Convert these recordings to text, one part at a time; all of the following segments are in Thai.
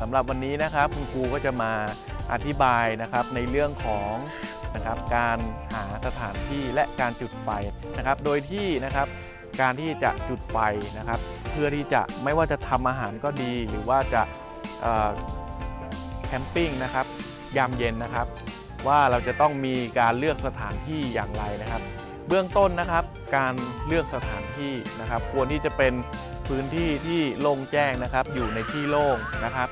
สำหรับวันนี้นะครับคุณครูก็จะมาอธิบายนะครับในเรื่องของนะครับการหาสถานที่และการจุดไฟนะครับ โดยที่นะครับการที่จะจุดไฟนะครับ เพื่อที่จะไม่ว่าจะทำอาหารก็ดี หรือว่าจะแคมปิ้งนะครับยามเย็นนะครับ ว่าเราจะต้องมีการเลือกสถานที่อย่างไรนะครับ เบื้องต้นนะครับ การเลือกสถานที่นะครับ ควรที่จะเป็นพื้นที่ที่โล่งแจ้งนะครับ อยู่ในที่โล่งนะครับ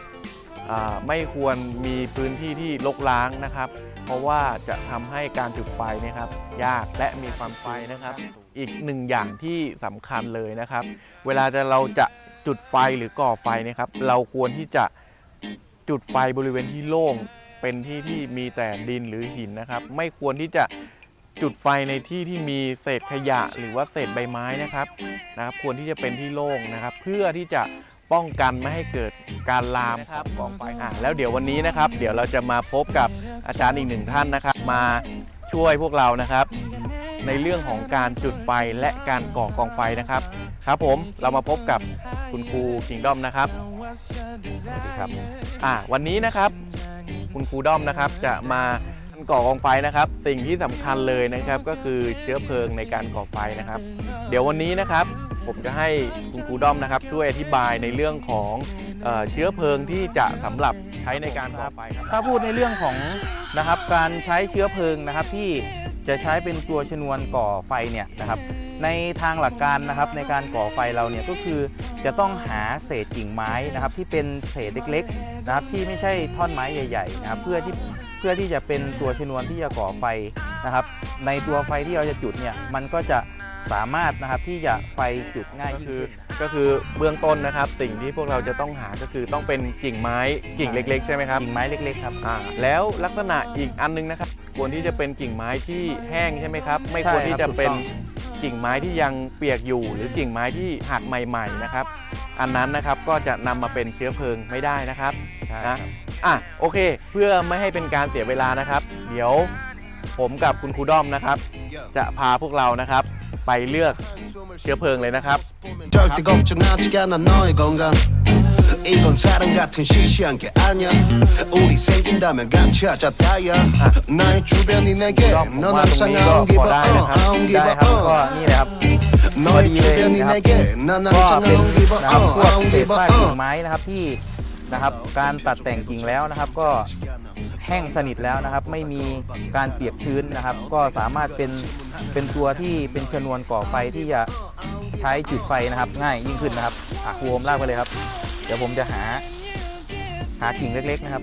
ไม่ควรมีพื้นที่ที่รกร้างนะครับ เพราะว่าจะทำให้การจุดไฟนะครับ ยากและมีความไฟนะครับ อีกหนึ่งอย่างที่สำคัญเลยนะครับ เวลาจะเราจะจุดไฟหรือก่อไฟนะครับ เราควรที่จะจุดไฟบริเวณที่โล่งเป็นที่ที่มีแต่ดินหรือหินนะครับ ไม่ควรที่จะจุดไฟในที่ที่มีเศษขยะหรือว่าเศษใบไม้นะครับนะครับ ควรที่จะเป็นที่โล่งนะครับ เพื่อที่จะ ป้องกันไม่ให้เกิดการลามของกองไฟอะแล้วเดี๋ยววันนี้นะครับ เดี๋ยวเราจะมาพบกับอาจารย์อีกหนึ่งท่านนะครับ มาช่วยพวกเรานะครับ ในเรื่องของการจุดไฟและการก่อกองไฟนะครับ ครับผมเรามาพบกับคุณครูคิงดอมนะครับสวัสดีครับอ่าวันนี้นะครับ คุณครูด้อมนะครับจะมาก่อกองไฟนะครับ สิ่งที่สำคัญเลยนะครับก็คือเชื้อเพลิงในการก่อไฟนะครับ เดี๋ยววันนี้นะครับ ผมจะให้คุณครูด้อมนะครับ ช่วยอธิบายในเรื่องของเออเชื้อเพลิงที่จะสำหรับใช้ในการก่อไฟครับ ถ้าพูดในเรื่องของนะครับการใช้เชื้อเพลิงนะครับที่จะใช้เป็นตัวชนวนก่อไฟเนี่ยนะครับ ในทางหลักการนะครับในการก่อไฟเราเนี่ยก็คือจะต้องหาเศษกิ่งไม้นะครับที่เป็นเศษเล็กๆนะครับที่ไม่ใช่ท่อนไม้ใหญ่ๆนะครับเพื่อที่เพื่อที่จะเป็นตัวชนวนที่จะก่อไฟนะครับ ในตัวไฟที่เราจะจุดเนี่ยมันก็จะ สามารถนะครับที่จะไฟจุดง่ายก็ยิ่งคือขึ้น ก็คือเบื้องต้นนะครับ สิ่งที่พวกเราจะต้องหาก็คือต้องเป็นกิ่งไม้กิ่งเล็ก ๆ ใช่ไหมครับกิ่งไม้เล็กๆครับ อ่าแล้วลักษณะอีกอันนึงนะครับ ควรที่จะเป็นกิ่งไม้ที่แห้งใช่ไหมครับ ไม่ควรที่จะเป็นใช่ครับถูกต้กิ่งไม้ที่ยังเปียกอยู่ หรือกิ่งไม้ที่หักใหม่ ๆนะครับ อันนั้นนะครับก็จะนำมาเป็นเชื้อเพลิงไม่ได้นะครับ ใช่นะอะโอเค เพื่อไม่ให้เป็นการเสียเวลานะครับ เดี๋ยวผมกับคุณครูด้อมนะครับ จะพาพวกเรานะครับ ไปเลือกเชื้อเพลิงเลยนะครับ 절대 걱정하지 않아 너의 건강 이건 사랑 같은 시시한 게 아니야 우리 생긴다면 같이 하자 다야 나의 주변이 내게 ก็ผม 넌 ว่าตรง 항상 นี้ I ก็ don't พ give อ a ได้ uh, นะครับ I don't ได้ give a ครับก็ uh นี่แหละครับ 너의 주변이 นะครับ 내게 난 ก็ 항상 I เป็น don't give a นะครับ uh พว I ก don't เศษ give a ซากกิ่ง uh ไม้นะครับที่นะครับการตัดแต่งกิ่งแล้วนะครับ ก็ แห้งสนิทแล้วนะครับ ไม่มีการเปียกชื้นนะครับ ก็สามารถเป็นเป็นตัวที่เป็นชนวนก่อไฟที่จะใช้จุดไฟนะครับ ง่ายยิ่งขึ้นนะครับอะครูโอมลากไปเลยครับ เดี๋ยวผมจะหาหากิ่งเล็ก ๆนะครับ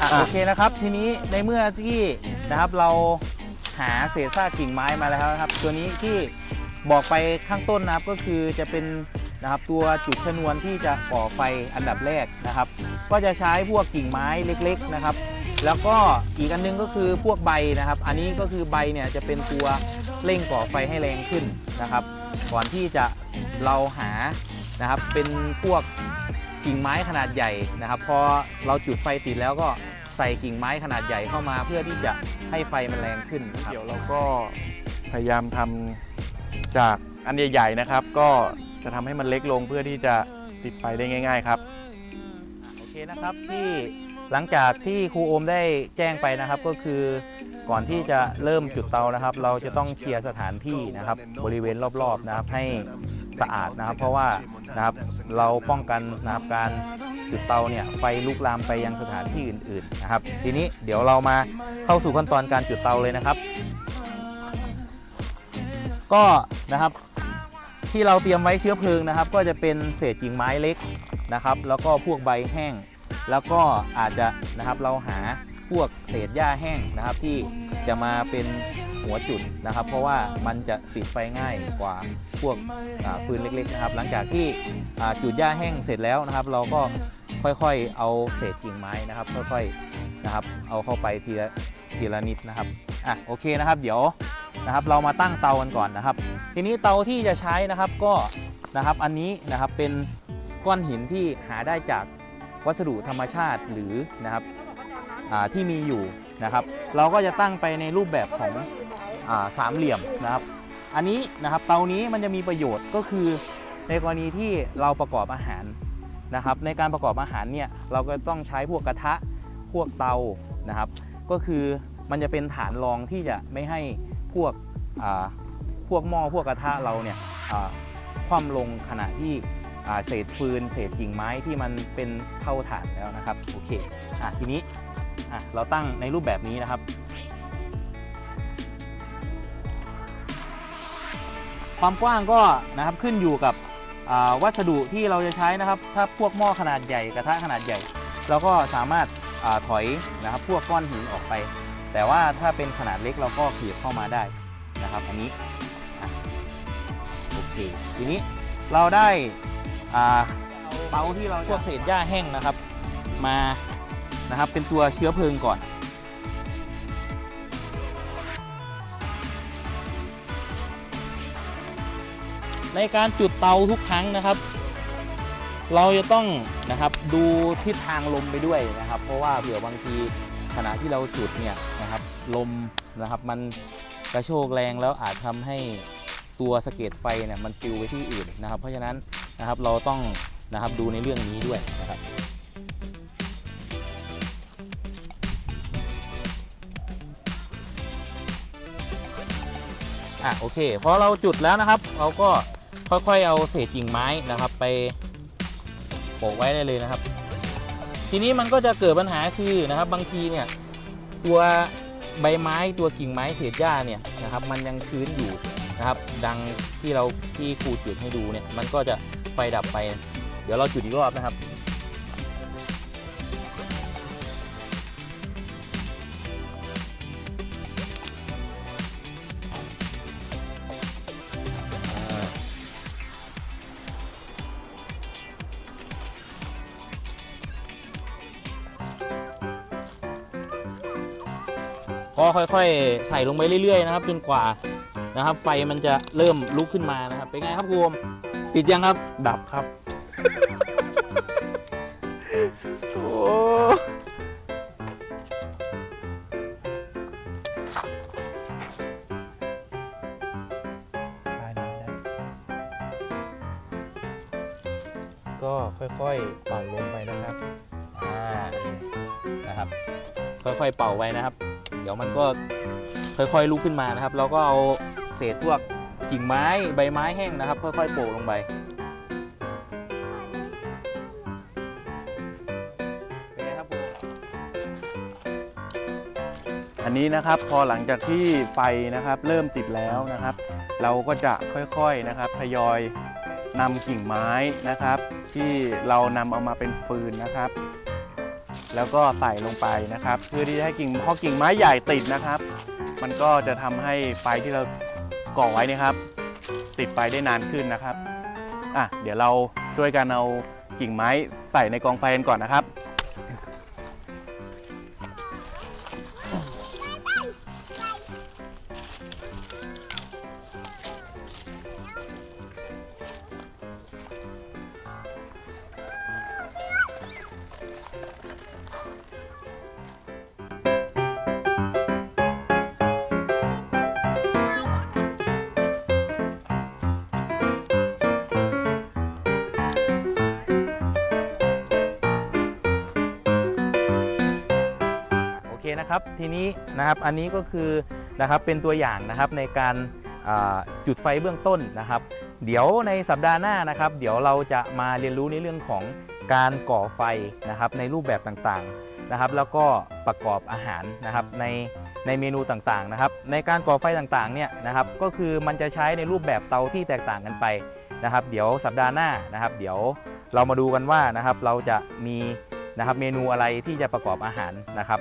อะโอเคนะครับ ทีนี้ในเมื่อที่นะครับเราหาเศษซากกิ่งไม้มาแล้วนะครับ ตัวนี้ที่ บอกไปข้างต้นนะครับก็คือจะเป็นนะครับตัวจุดชนวนที่จะก่อไฟอันดับแรกนะครับ ก็จะใช้พวกกิ่งไม้เล็กๆนะครับ แล้วก็อีกอันนึงก็คือพวกใบนะครับ อันนี้ก็คือใบเนี่ยจะเป็นตัวเร่งก่อไฟให้แรงขึ้นนะครับ ก่อนที่จะเราหานะครับเป็นพวกกิ่งไม้ขนาดใหญ่นะครับ พอเราจุดไฟติดแล้วก็ใส่กิ่งไม้ขนาดใหญ่เข้ามา เพื่อที่จะให้ไฟมันแรงขึ้นครับ เดี๋ยวเราก็พยายามทำ จากอันใหญ่ๆนะครับ ก็จะทำให้มันเล็กลงเพื่อที่จะติดไฟได้ง่าย ๆครับโอเคนะครับที่หลังจากที่ครูโอมได้แจ้งไปนะครับ ก็คือก่อนที่จะเริ่มจุดเตานะครับ เราจะต้องเคลียร์สถานที่นะครับ บริเวณรอบๆนะครับให้สะอาดนะครับ เพราะว่านะครับเราป้องกันนะครับการจุดเตาเนี่ยไฟลุกลามไปยังสถานที่อื่น ๆนะครับ ทีนี้เดี๋ยวเรามาเข้าสู่ขั้นตอนการจุดเตาเลยนะครับ ก็นะครับที่เราเตรียมไว้เชื้อเพลิงนะครับ ก็จะเป็นเศษกิ่งไม้เล็กนะครับ แล้วก็พวกใบแห้ง แล้วก็อาจจะนะครับเราหาพวกเศษหญ้าแห้งนะครับ ที่จะมาเป็นหัวจุดนะครับ เพราะว่ามันจะติดไฟง่ายกว่าพวกฟืนเล็กๆนะครับ หลังจากที่จุดหญ้าแห้งเสร็จแล้วนะครับ เราก็ค่อยๆเอาเศษกิ่งไม้นะครับ ค่อยๆนะครับ เอาเข้าไปทีละทีละนิดนะครับอะโอเคนะครับ เดี๋ยว นะครับเรามาตั้งเตากันก่อนนะครับ ทีนี้เตาที่จะใช้นะครับก็นะครับอันนี้นะครับเป็นก้อนหินที่หาได้จากวัสดุธรรมชาติหรือนะครับที่มีอยู่นะครับ เราก็จะตั้งไปในรูปแบบของอสามเหลี่ยมนะครับ อันนี้นะครับเตานี้มันจะมีประโยชน์ก็คือในกรณีที่เราประกอบอาหารนะครับ ในการประกอบอาหารเนี่ยเราก็ต้องใช้พวกกระทะพวกเตานะครับ ก็คือมันจะเป็นฐานรองที่จะไม่ให้ พวกพวกหม้อพวกกระทะเราเนี่ยคว่ำลงขณะที่เศษฟืนเศษกิ่งไม้ที่มันเป็นเท่าฐานแล้วนะครับโอเคอะทีนี้อะเราตั้งในรูปแบบนี้นะครับ ความกว้างก็นะครับขึ้นอยู่กับวัสดุที่เราจะใช้นะครับ ถ้าพวกหม้อขนาดใหญ่กระทะขนาดใหญ่ เราก็สามารถอถอยนะครับพวกก้อนหินออกไป แต่ว่าถ้าเป็นขนาดเล็กเราก็ขยับเข้ามาได้นะครับอันนี้โอเคทีนี้เราได้เตาที่เราพวกเศษหญ้าแห้งนะครับ มานะครับเป็นตัวเชื้อเพลิงก่อน ในการจุดเตาทุกครั้งนะครับ เราจะต้องนะครับดูทิศทางลมไปด้วยนะครับ เพราะว่าเผื่อบางที ขณะที่เราจุดเนี่ยนะครับลมนะครับมันกระโชกแรงแล้วอาจทำให้ตัวสะเก็ดไฟเนี่ยมันปลิวไปที่อื่นนะครับ เพราะฉะนั้นนะครับเราต้องนะครับดูในเรื่องนี้ด้วยนะครับอะโอเคพอเราจุดแล้วนะครับ เราก็ค่อยๆเอาเศษกิ่งไม้นะครับ ไปโปะไว้ได้เลยนะครับ ทีนี้มันก็จะเกิดปัญหาคือนะครับบางทีเนี่ยตัวใบไม้ตัวกิ่งไม้เศษหญ้าเนี่ยนะครับมันยังชื้นอยู่นะครับ ดังที่เราที่ครูจุดให้ดูเนี่ยมันก็จะไฟดับไป เดี๋ยวเราจุดอีกรอบนะครับ ก็ค่อยๆ ใส่ลงไปเรื่อยๆนะครับจนกว่านะครับ ไฟมันจะเริ่มลุกขึ้นมานะครับ เป็นไงครับครูโอมติดยังครับ ดับครับโอ้ได้ได้ได้ก็ค่อยๆเป่าลงไปนะครับ อ่านะครับ ค่อยๆเป่าไว้นะครับ เดี๋ยวมันก็ค่อยๆลุกขึ้นมานะครับเราก็เอาเศษพวกกิ่งไม้ใบไม้แห้งนะครับ ค่อยๆโปะลงไปอันนี้นะครับพอหลังจากที่ไฟนะครับ เริ่มติดแล้วนะครับ เราก็จะค่อยๆนะครับทยอยนำกิ่งไม้นะครับ ที่เรานำเอามาเป็นฟืนนะครับ แล้วก็ใส่ลงไปนะครับ เพื่อที่จะให้กิ่งพอกิ่งไม้ใหญ่ติดนะครับ มันก็จะทำให้ไฟที่เราก่อไว้นะครับ ติดไฟได้นานขึ้นนะครับอะเดี๋ยวเราช่วยกันเอากิ่งไม้ใส่ในกองไฟกันก่อนนะครับ นะครับ ทีนี้นะครับอันนี้ก็คือนะครับเป็นตัวอย่างนะครับในการจุดไฟเบื้องต้นนะครับ เดี๋ยวในสัปดาห์หน้านะครับ เดี๋ยวเราจะมาเรียนรู้ในเรื่องของการก่อไฟนะครับในรูปแบบต่างๆนะครับ แล้วก็ประกอบอาหารนะครับในในเมนูต่างๆนะครับ ในการก่อไฟต่างๆเนี่ยนะครับ ก็คือมันจะใช้ในรูปแบบเตาที่แตกต่างกันไปนะครับ เดี๋ยวสัปดาห์หน้านะครับ เดี๋ยวเรามาดูกันว่านะครับเราจะมีนะครับเมนูอะไรที่จะประกอบอาหารนะครับ